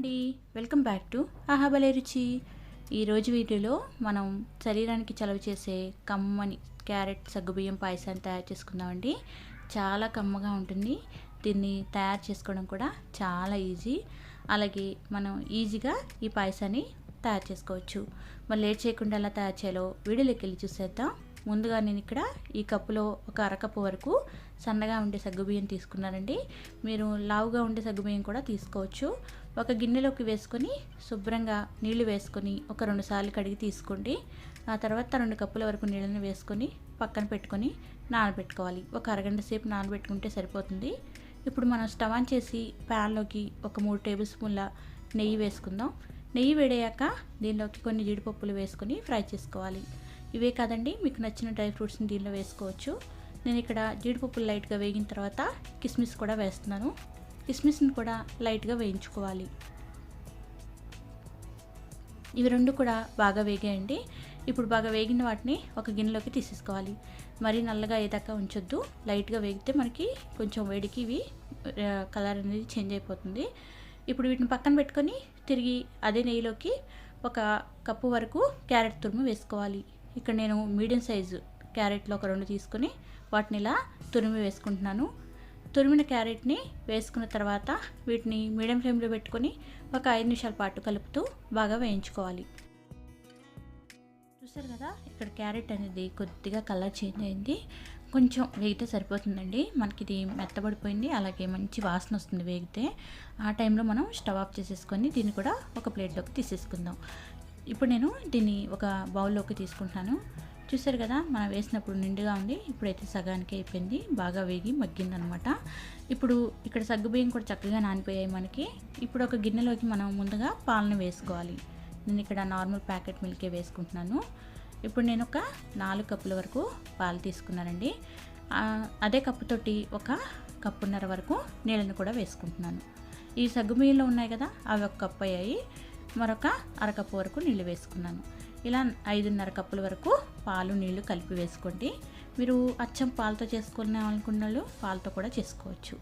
అండి. Welcome back to ఆహాబలే రుచి. ఈరోజు వీడియోలో మనం శరీరానికి చలవ చేసే కమ్మని క్యారెట్ సగ్గుబియ్యం పాయసాన్ని తయారు చేసుకుందామండి. చాలా కమ్మగా ఉంటుంది. దీన్ని తయారు చేసుకోవడం కూడా చాలా ఈజీ. అలాగే మనం ఈజీగా ఈ పాయసాన్ని తయారు చేసుకోవచ్చు. మరి లేట్ చేయకుండా ఎలా తయారు చేయాలో వీడియోలోకి వెళ్ళి చూసేద్దాం. ముందుగా నేను ఇక్కడ ఈ కప్పులో ఒక అరకప్పు వరకు సన్నగా ఉండే సగ్గుబియ్యం తీసుకున్నానండి. మీరు లావుగా ఉండే సగ్గుబియ్యం కూడా తీసుకోవచ్చు. ఒక గిన్నెలోకి వేసుకొని శుభ్రంగా నీళ్ళు వేసుకొని ఒక రెండు సార్లు కడిగి తీసుకోండి. ఆ తర్వాత రెండు కప్పుల వరకు నీళ్ళని వేసుకొని పక్కన పెట్టుకొని నానబెట్టుకోవాలి. ఒక అరగంట సేపు నానబెట్టుకుంటే సరిపోతుంది. ఇప్పుడు మనం స్టవ్ ఆన్ చేసి ప్యాన్లోకి ఒక మూడు టేబుల్ స్పూన్ల నెయ్యి వేసుకుందాం. నెయ్యి వేడయ్యాక దీనిలోకి కొన్ని జీడిపప్పులు వేసుకొని ఫ్రై చేసుకోవాలి. ఇవే కాదండి మీకు నచ్చిన డ్రై ఫ్రూట్స్ని దీనిలో వేసుకోవచ్చు. నేను ఇక్కడ జీడిపప్పులు లైట్గా వేగిన తర్వాత కిస్మిస్ కూడా వేస్తున్నాను. కిస్మిస్ని కూడా లైట్గా వేయించుకోవాలి. ఇవి రెండు కూడా బాగా వేగాయండి. ఇప్పుడు బాగా వేగిన వాటిని ఒక గిన్నెలోకి తీసేసుకోవాలి. మరీ నల్లగా ఏదాకా ఉంచొద్దు. లైట్గా వేగితే మనకి కొంచెం వేడికి ఇవి కలర్ అనేది చేంజ్ అయిపోతుంది. ఇప్పుడు వీటిని పక్కన పెట్టుకొని తిరిగి అదే నెయ్యిలోకి ఒక కప్పు వరకు క్యారెట్ తురుము వేసుకోవాలి. ఇక్కడ నేను మీడియం సైజు క్యారెట్లో ఒక రెండు తీసుకొని వాటిని ఇలా తురిమి వేసుకుంటున్నాను. తురిమిన క్యారెట్ని వేసుకున్న తర్వాత వీటిని మీడియం ఫ్లేమ్లో పెట్టుకొని ఒక ఐదు నిమిషాల పాటు కలుపుతూ బాగా వేయించుకోవాలి. చూసారు కదా ఇక్కడ క్యారెట్ అనేది కొద్దిగా కలర్ చేంజ్ అయింది. కొంచెం వేగితే సరిపోతుందండి. మనకి ఇది మెత్తబడిపోయింది అలాగే మంచి వాసన వస్తుంది వేగితే. ఆ టైంలో మనం స్టవ్ ఆఫ్ చేసేసుకొని దీన్ని కూడా ఒక ప్లేట్లోకి తీసేసుకుందాం. ఇప్పుడు నేను దీన్ని ఒక బౌల్లోకి తీసుకుంటాను చూసారు కదా మనం వేసినప్పుడు నిండుగా ఉంది. ఇప్పుడైతే సగానికి అయిపోయింది. బాగా వేగి మగ్గిందనమాట. ఇప్పుడు ఇక్కడ సగ్గుబియ్యం కూడా చక్కగా నానిపోయాయి మనకి. ఇప్పుడు ఒక గిన్నెలోకి మనం ముందుగా పాలను వేసుకోవాలి. నేను ఇక్కడ నార్మల్ ప్యాకెట్ మిల్కే వేసుకుంటున్నాను. ఇప్పుడు నేను ఒక నాలుగు కప్పుల వరకు పాలు తీసుకున్నానండి. అదే కప్పుతోటి ఒక కప్పున్నర వరకు నీళ్ళని కూడా వేసుకుంటున్నాను. ఈ సగ్గుబియ్యంలో ఉన్నాయి కదా అవి ఒక కప్పు అయ్యాయి. మరొక అరకప్పు వరకు నీళ్ళు వేసుకున్నాను. ఇలా ఐదున్నర కప్పుల వరకు పాలు నీళ్ళు కలిపి వేసుకోండి. మీరు అచ్చం పాలతో చేసుకునే అనుకున్న వాళ్ళు పాలతో కూడా చేసుకోవచ్చు.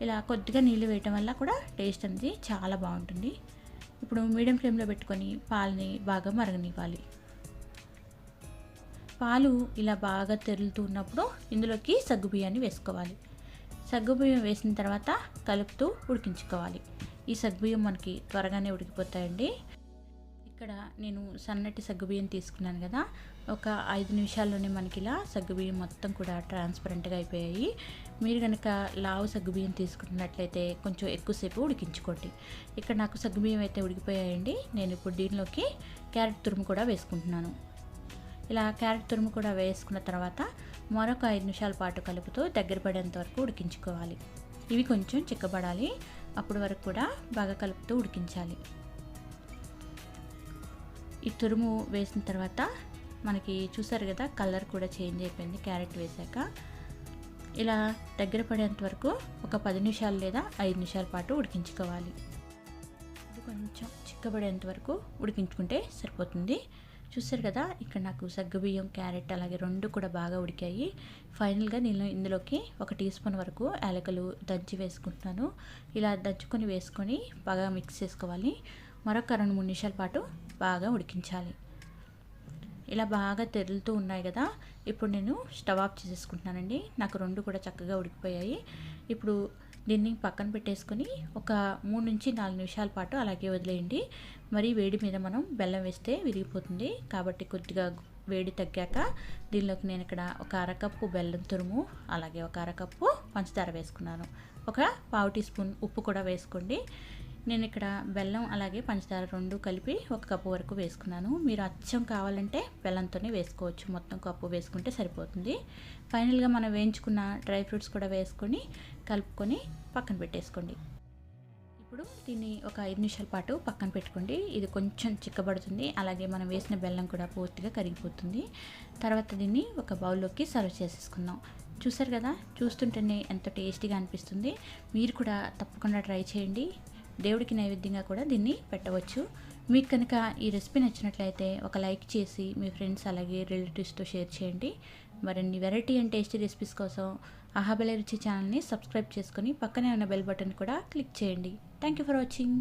ఇలా కొద్దిగా నీళ్ళు వేయటం వల్ల కూడా టేస్ట్ అనేది చాలా బాగుంటుంది. ఇప్పుడు మీడియం ఫ్లేమ్లో పెట్టుకొని పాలని బాగా మరగనివ్వాలి. పాలు ఇలా బాగా తెరులుతూ ఉన్నప్పుడు ఇందులోకి సగ్గుబియ్యాన్ని వేసుకోవాలి. సగ్గుబియ్యం వేసిన తర్వాత కలుపుతూ ఉడికించుకోవాలి. ఈ సగ్గుబియ్యం మనకి త్వరగానే ఉడికిపోతాయండి. ఇక్కడ నేను సన్నటి సగ్గుబియ్యం తీసుకున్నాను కదా ఒక ఐదు నిమిషాల్లోనే మనకి ఇలా సగ్గుబియ్యం మొత్తం కూడా ట్రాన్స్పరెంట్గా అయిపోయాయి. మీరు కనుక లావు సగ్గుబియ్యం తీసుకున్నట్లయితే కొంచెం ఎక్కువసేపు ఉడికించుకోండి. ఇక్కడ నాకు సగ్గుబియ్యం అయితే ఉడికిపోయాయండి. నేను ఇప్పుడు దీనిలోకి క్యారెట్ తురుము కూడా వేసుకుంటున్నాను. ఇలా క్యారెట్ తురుము కూడా వేసుకున్న తర్వాత మరొక ఐదు నిమిషాల పాటు కలుపుతూ దగ్గర పడేంత వరకు ఉడికించుకోవాలి. ఇవి కొంచెం చిక్కబడాలి. అప్పటి వరకు కూడా బాగా కలుపుతూ ఉడికించాలి. ఈ తురుము వేసిన తర్వాత మనకి చూసారు కదా కలర్ కూడా చేంజ్ అయిపోయింది క్యారెట్ వేసాక. ఇలా దగ్గర పడేంత వరకు ఒక పది నిమిషాలు లేదా ఐదు నిమిషాల పాటు ఉడికించుకోవాలి. ఇది కొంచెం చిక్కబడేంత వరకు ఉడికించుకుంటే సరిపోతుంది. చూసారు కదా ఇక్కడ నాకు సగ్గుబియ్యం క్యారెట్ అలాగే రెండు కూడా బాగా ఉడికాయి. ఫైనల్గా నేను ఇందులోకి ఒక టీ స్పూన్ వరకు యాలకలు దంచి వేసుకుంటున్నాను. ఇలా దంచుకొని వేసుకొని బాగా మిక్స్ చేసుకోవాలి. మరొక రెండు మూడు నిమిషాల పాటు బాగా ఉడికించాలి. ఇలా బాగా తెరులుతూ ఉన్నాయి కదా ఇప్పుడు నేను స్టవ్ ఆఫ్ చేసేసుకుంటున్నానండి. నాకు రెండు కూడా చక్కగా ఉడికిపోయాయి. ఇప్పుడు దీన్ని పక్కన పెట్టేసుకొని ఒక మూడు నుంచి నాలుగు నిమిషాల పాటు అలాగే వదిలేయండి. మరి వేడి మీద మనం బెల్లం వేస్తే విరిగిపోతుంది. కాబట్టి కొద్దిగా వేడి తగ్గాక దీనిలోకి నేను ఇక్కడ ఒక అరకప్పు బెల్లం తురుము అలాగే ఒక అరకప్పు పంచదార వేసుకున్నాను. ఒక పావు టీ స్పూన్ ఉప్పు కూడా వేసుకోండి. నేను ఇక్కడ బెల్లం అలాగే పంచదార రెండు కలిపి ఒక కప్పు వరకు వేసుకున్నాను. మీరు అచ్చం కావాలంటే బెల్లంతోనే వేసుకోవచ్చు. మొత్తం కప్పు వేసుకుంటే సరిపోతుంది. ఫైనల్గా మనం వేయించుకున్న డ్రై ఫ్రూట్స్ కూడా వేసుకొని కలుపుకొని పక్కన పెట్టేసుకోండి. ఇప్పుడు దీన్ని ఒక ఐదు నిమిషాల పాటు పక్కన పెట్టుకోండి. ఇది కొంచెం చిక్కబడుతుంది. అలాగే మనం వేసిన బెల్లం కూడా పూర్తిగా కరిగిపోతుంది. తర్వాత దీన్ని ఒక బౌల్లోకి సర్వ్ చేసేసుకుందాం. చూసారు కదా? చూస్తుంటేనే ఎంత టేస్టీగా అనిపిస్తుంది. మీరు కూడా తప్పకుండా ట్రై చేయండి. దేవుడికి నైవేద్యంగా కూడా దీన్ని పెట్టవచ్చు. మీకు కనుక ఈ రెసిపీ నచ్చినట్లయితే ఒక లైక్ చేసి మీ ఫ్రెండ్స్ అలాగే రిలేటివ్స్తో షేర్ చేయండి. మరిన్ని వెరైటీ అండ్ టేస్టీ రెసిపీస్ కోసం అహాబలే రుచి ఛానల్ని సబ్స్క్రైబ్ చేసుకొని పక్కనే ఉన్న బెల్ బటన్ కూడా క్లిక్ చేయండి. Thank you for watching.